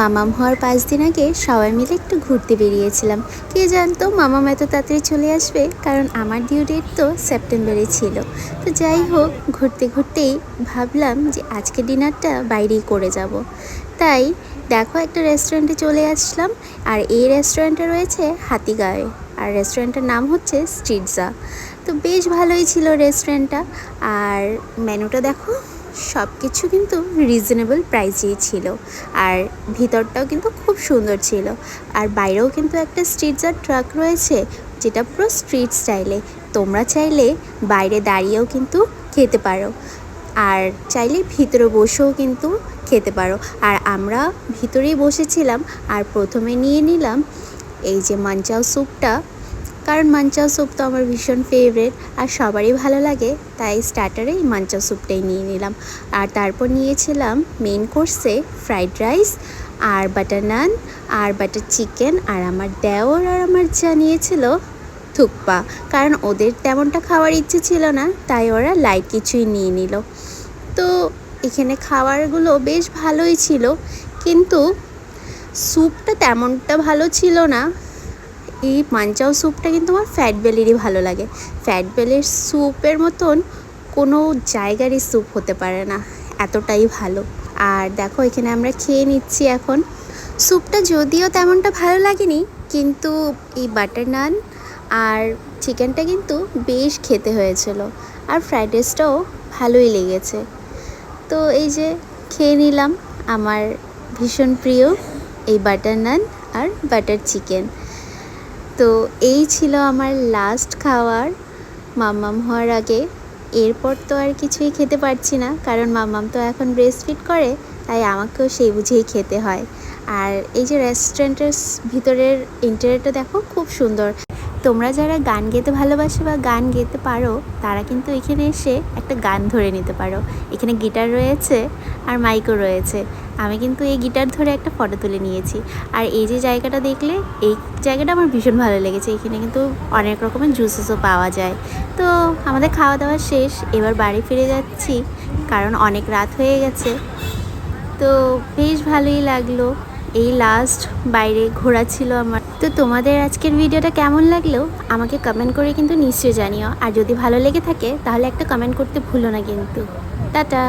মামাম হওয়ার পাঁচ দিন আগে সবাই মিলে একটু ঘুরতে বেরিয়েছিলাম। কে জানতো মামাম এত তাড়াতাড়ি চলে আসবে? কারণ আমার ডিউ ডেট তো সেপ্টেম্বরে ছিল। তো যাই হোক, ঘুরতে ঘুরতেই ভাবলাম যে আজকে ডিনারটা বাইরেই করে যাব। তাই দেখো একটা রেস্টুরেন্টে চলে আসলাম, আর এই রেস্টুরেন্টটা রয়েছে হাতিগাঁয়ে আর রেস্টুরেন্টের নাম হচ্ছে স্ট্রিটজা তো বেশ ভালোই ছিল রেস্টুরেন্টটা আর মেনুটা দেখো। সব কিছু কিন্তু রিজনেবল প্রাইসেই ছিল। আর ভিতরটাও কিন্তু খুব সুন্দর ছিল। আর বাইরেও কিন্তু একটা স্ট্রিট স্ট্রিটজার ট্রাক রয়েছে, যেটা পুরো স্ট্রিট স্টাইলে তোমরা চাইলে বাইরে দাঁড়িয়েও কিন্তু খেতে পারো। আর চাইলে ভিতরে বসেও কিন্তু খেতে পারো। আর আমরা ভিতরেই বসেছিলাম, আর প্রথমে নিয়ে নিলাম এই যে মাঞ্চাও স্যুপটা কারণ মাঞ্চাও স্যুপ তো আমার ভীষণ ফেভারেট আর সবারই ভালো লাগে, তাই স্টার্টারে এই মাঞ্চাও স্যুপটাই নিয়ে নিলাম। আর তারপর নিয়েছিলাম মেন কোর্সে ফ্রাইড রাইস আর বাটার নান আর বাটার চিকেন আর আমার দেওর আর আমার যা নিয়েছিল থুকপা। কারণ ওদের তেমনটা খাওয়ার ইচ্ছে ছিল না, তাই ওরা লাইট কিছুই নিয়ে নিল। তো এখানে খাবারগুলো বেশ ভালোই ছিল, কিন্তু স্যুপটা তেমনটা ভালো ছিল না এই মাঞ্চাও স্যুপটা কিন্তু আমার ফ্যাট বেলিরই ভালো লাগে। ফ্যাট বেলির স্যুপের মতন কোনো জায়গারই স্যুপ হতে পারে না, এতটাই ভালো। আর দেখো, এখানে আমরা খেয়ে নিচ্ছি এখন। স্যুপটা যদিও তেমনটা ভালো লাগেনি, কিন্তু এই বাটার নান আর চিকেনটা কিন্তু বেশ খেতে হয়েছিল। আর ফ্রাইড রাইসটাও ভালোই লেগেছে। তো এই যে খেয়ে নিলাম, আমার ভীষণ প্রিয় এই বাটার নান আর বাটার চিকেন। তো এই ছিল আমার লাস্ট খাওয়ার, মাম্মাম হওয়ার আগে। এরপর তো আর কিছুই খেতে পারছি না, কারণ মাম্মাম তো এখন ব্রেস্ট ফিট করে, তাই আমাকেও সেই বুঝেই খেতে হয়। আর এই যে রেস্টুরেন্টের ভিতরের ইন্টারিয়রটা দেখো, খুব সুন্দর। তোমরা যারা গান গেতে ভালোবাসো বা গান গেতে পারো, তারা কিন্তু এখানে এসে একটা গান ধরে নিতে পারো। এখানে গিটার রয়েছে আর মাইকও রয়েছে। আমি কিন্তু এই গিটার ধরে একটা ফটো তুলে নিয়েছি। আর এই যে জায়গাটা দেখলে, এই জায়গাটা আমার ভীষণ ভালো লেগেছে। এখানে কিন্তু অনেক রকমের জুসেসও পাওয়া যায়। তো আমাদের খাওয়া দাওয়া শেষ। এবার বাড়ি ফিরে যাচ্ছি, কারণ অনেক রাত হয়ে গেছে। তো বেশ ভালোই লাগল। এই লাস্ট বাইরে ঘোরা ছিল আমার। তো তোমাদের আজকের ভিডিওটা কেমন লাগল? আমাকে কমেন্ট করে কিন্তু নিশ্চয়ই জানিও। আর যদি ভালো লেগে থাকে, তাহলে একটা কমেন্ট করতে ভুলো না কিন্তু। টাটা!